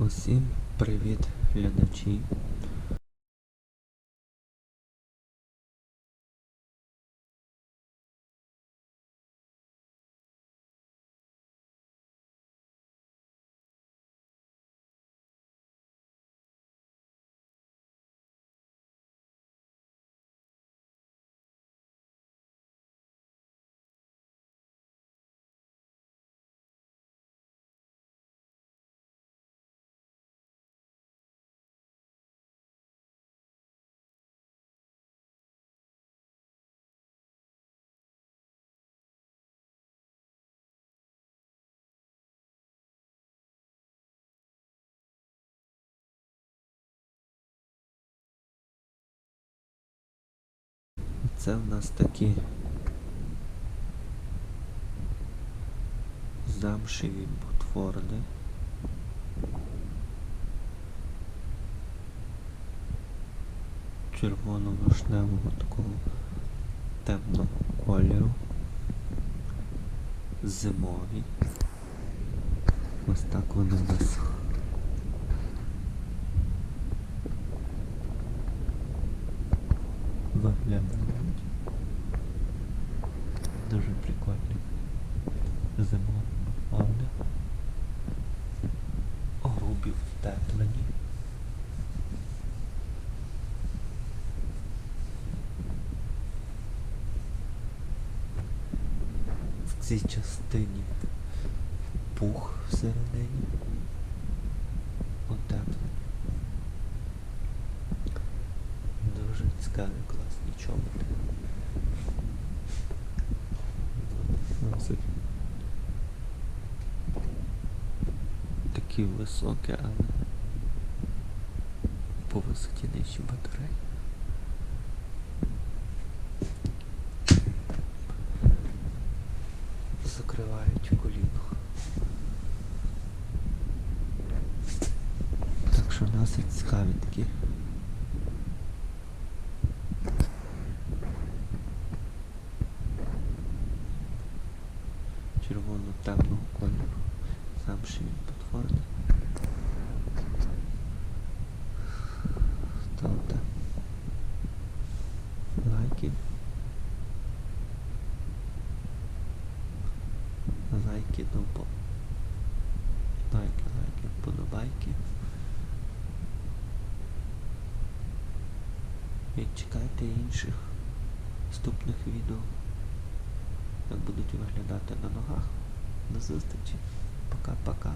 Усім привіт, глядачі. Це в нас такі замшеві ботфорди. Червоно-вишневого такого темного кольору. Зимові. Ось так вони в нас виглядають. Дуже прикольні. Зимові ботфорди. Грубі втеплені. В цій частині пух всередині. Утеплений. Дуже цікаві, класні чоботи. Носить. Такі високі, але по висоті нижчі батареї. Закривають коліно. Так що досить цікаві такі. Червоно-темного кольору. Замшеві платформи. Ставте лайки. Лайки до по. Лайки, лайки, подобайки. І чекайте інших наступних відео як будуть виглядати на ногах. До зустрічі. Пока-пока.